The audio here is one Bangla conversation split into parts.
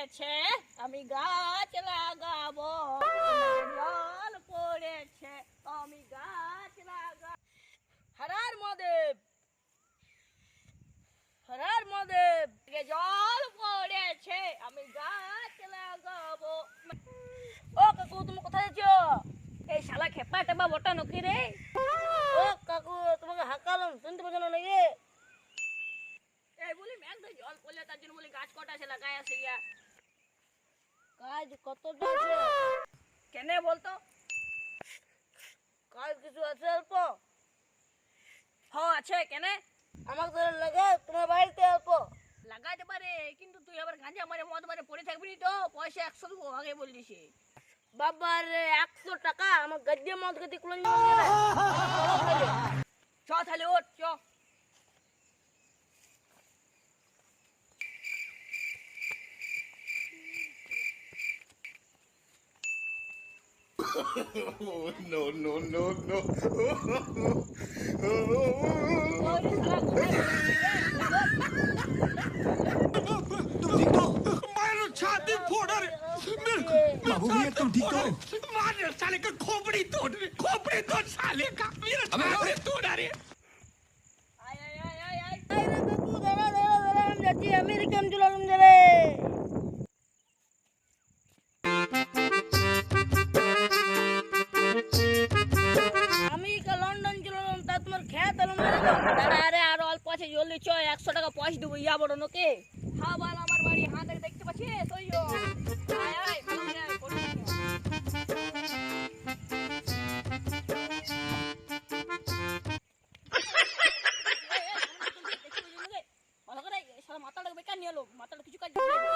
পড়েছে, আমি গাছ লাগাবো। জল পড়েছে, আমি গাছ লাগা হরার মদেব হরার মদেব জল পড়েছে, আমি গাছ লাগাবো। ও কাকু, তুমি কোথায় যাচ্ছ? এই শালা খেপা টেপা বটা নকি রে। ও কাকু, তোমাকে হাঁকালাম, শুনতে পাচ্ছ না নাকি? এই বলি তো জল পড়লে তার জন্য বলি গাছ কটা আছে লাগাই আছে গিয়া। কাজ কতটা আছে বলতো? কাজ কিছু আছে অল্প? হ্যাঁ আছে, কেনে? আমাকে ধরে লাগা, তোমার বাড়িতে অল্প। লাগাইতে পারে কিন্তু তুই আবার গাঁজা মারে, মদ মারে পড়ে থাকবি তো, পয়সা একশো আগে বললিস বাবার একশো টাকা, আমার গদ্যে মদ গতি কুলন চ তাহলে, ওঠ, চ। oh, no, no, no, no. Oh, तुम ठीक तो मारो छाती फोड़ा रे मेरे को बाबू भैया तुम ठीक तो मारो साले का खोपड़ी तोड़ खोपड़ी तोड़ साले का मेरा अबे আরে আরও অল্প আছে জলদি চ একশো টাকা পয়সা দেবো ইয়া বড় নোকে বল আমার বাড়ি হাঁ দেখতে পাচ্ছি তুই আয় আয় ভালো করে আয়, কোনো কিছু না। ভালো করে সারা মাথাটা বেকার নিয়ে এলো মাথাটা কিছু কাজ দিবে না।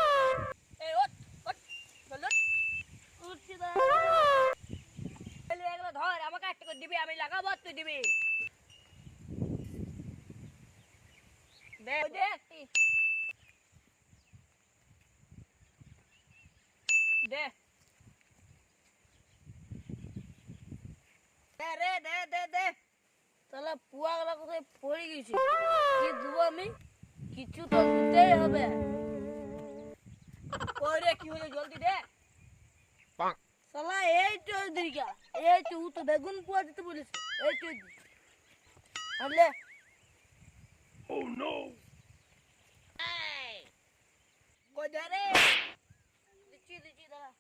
এই ওঠ ওঠ চল ওঠ। উঠছি দাঁড়া। এলে এগুলো ধর আমাকে একটা করে দিবি আমি লাগাবো তুই দিবি দে ওই দে একটি। দে দে রে দে দে দে। তাহলে পুয়া গলা কোথায় পড়ে গেছে? কি দেবো আমি? কিছু তো দিতেই হবে। ওরে কি হলো জলদি দে। শালা এই তো দিকা এই তো তো বেগুন পুয়া দিতে বলেছে। এই তো আনলে Oh no! Hey! Godare! Lucu, lucu dah.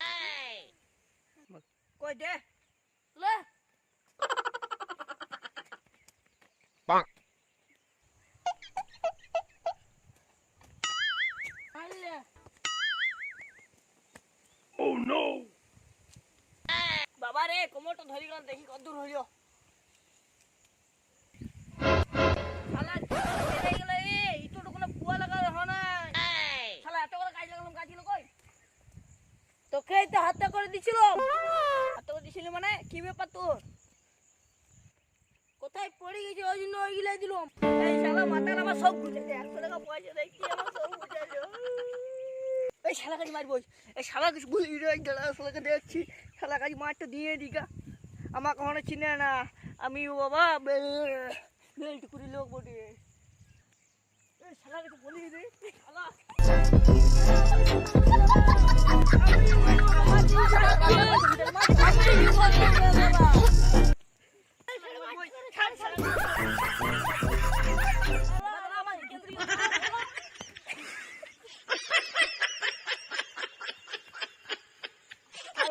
Hey! Godare! বাবা রে কোমরটা ধরি গেল দেখি কত দূর হইল। তোকে তো হাতে করে দিছিল হাতে করে দিছিলি মানে? কি ব্যাপার তোর? কোথায় পড়ে গেছে? ওই জন্য ওইগুলো দিলাম। এই শালা মাথার আমার সব ঘুরে যায় একশো টাকা পয়সা দেয় কি আমার সব এই শালা কাজ মারবো, এই শালা কিছু বলি শালাকে দেখছি, শালা কাজ মারটা দিয়ে দিকা আমার কখনো চিনে না, আমি বাবা বেল্ট করে লোক বটে। শালা কিছু বলি রে এই